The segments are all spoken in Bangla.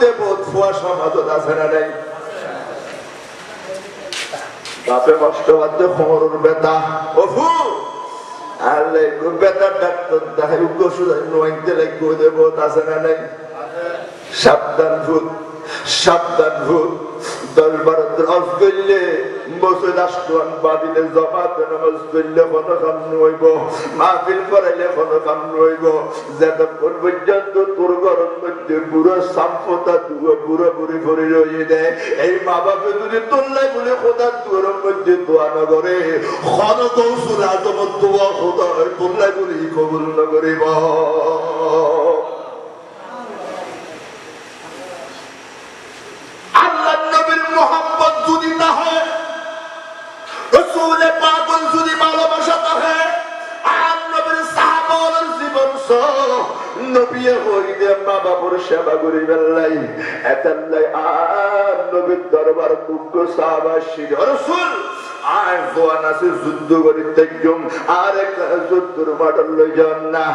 নইতে লাই কুদে ফুয়া সমাজত আছে না নাই? বাপে কষ্টবাদ দে খমরুর বেতা। ও ফু আলে গো ডাক্তার দেখাই সুদাই নইতে লাই কুদে আছে না নাই? সাবধান ভূত সাবধান ভূত। দশ বারো দশ করলে বসে রাষ্ট্রান বাদিলে জমাতে নামাজ করলে কোনো কাম নইব, মাহফিল করাইলে তোর এই মা বাপে যদি তোল্লাই বলে খোদা দুয়ার মধ্যে দোয়া নগরে খন কৌশল আজমত দোয়া খোদা তোল্লাই বলে কবুল নগরিব আল্লাহ যুদ্ধ করি তেজম আর এক যুদ্ধর মাঠল লই যান না।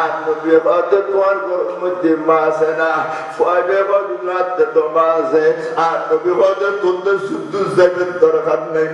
আর নবী হয়তো তোমার ঘরের মধ্যে মা আছে না। ফয়বে বদলাতে তো মা আছে। আর নবী হয়তো তোদের যুদ্ধ যাইবেন দরকার নেই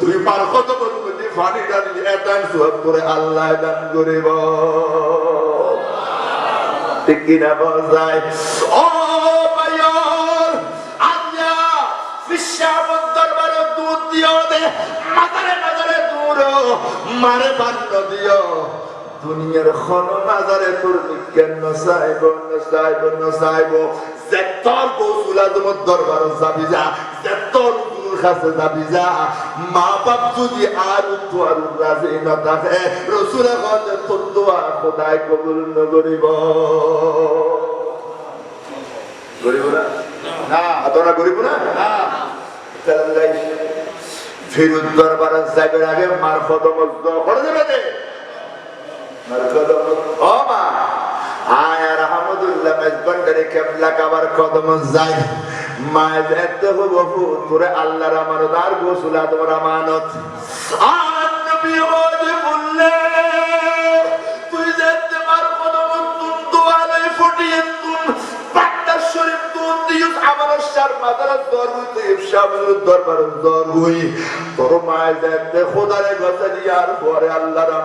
তুই মার কত মধ্যে ফানি ডালি এটান সোয়াব করে আল্লাহ দান করিব। ঠিক কিনা বজায় ও ভাইয়ার আজ্ঞা বিশ্বাবত দরবারে দুধ দিও দে, মাজারে মাজারে দূর, মারে বান্ন দিও। দুনিয়ার খন মাজারে তোর বিজ্ঞান নসাইব নসাইব নসাইব। যেতর গৌসুল আজমত দরবার যাবি যা গুরুর কাছে যাবি যা। মা বাপ যদি আর তোর রাজি না থাকে রসুলের কাছে তোর দোয়া খোদাই কবুল নগরিব। গরিব না? না। তোরা গরিব না? তাহলে যাই। ফিরুদ দরবার যাইবের আগে মার কদম করে দেবে মার কদম ও মা আয় আর আহমদুল্লাহ মেজবান্ডারে কেবলা কাবার কদম যাই। মা যেতে হব তোরে আল্লাহর আমানত আর গোসুলা তোমার আমানত।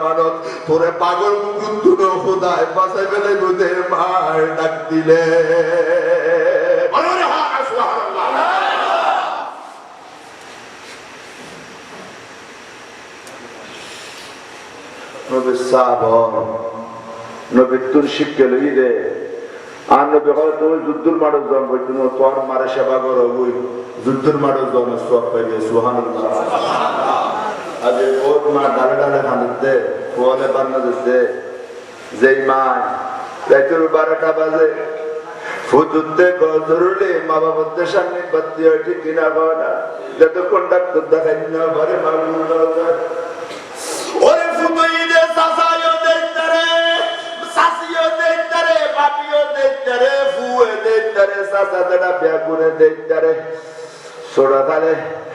মার তোর পাগল মুকুন তুনো খোদায় বাসাই ফেলে গুদে মায় ডাক দিলে বলো রে হা সুবহানাল্লাহ নবীর শিক্ষা লই দে আর নবী তুমি যুদ্ধর মাঠে জন্ম তুমি তোর মারে সেবা করো বই যুদ্ধর মাঠে জন্ম, সব পাইবে সুহান আজ বহুত মা ডালে ডালে খানিতে ফোনে বান্না দিতে। যেই মা রাতের বারোটা বাজে। ফুতুতে গজরুলে মা বাবাদের সামনে কিনা বাবা যতক্ষণ না ফুয়ে দেইতারে সাসা দেড়া ব্যাগুরে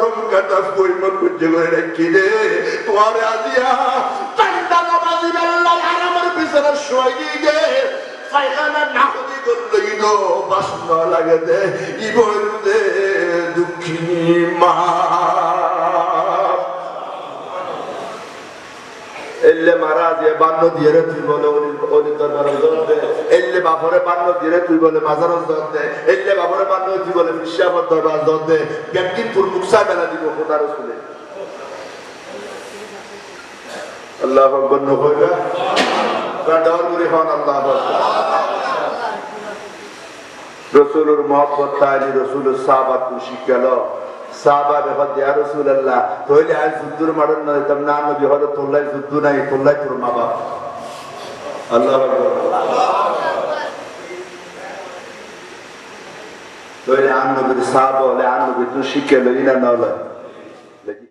গরম কাটা কই মন করে রাখি দে। পরে আজিয়া আরামের বিছানা শুয়াই দিয়ে মারা দিয়ে বান্ন দিয়ে রে তুই বলে অলি দরবার দে। এল্লে বাপরে বান্ন দিয়ে রে, তুই বলে মাজার দর দে। এল্লে বাপরে বান্ন তুই বলে বিশ্বাবর দরবার তোর মুখসা বেলা দিব শুনে আল্লাহ কাডার মুরি হন আল্লাহ রসুলের আজ যুদ্ধর মারন নয় তম না নবী হলো তোল্লাই যুদ্ধ নাই তোল্লাই তোর মা বাপ। আল্লাহ তইলে আন নবীর সাহাবা হলে আন নবী তুই শিখে লই না নয়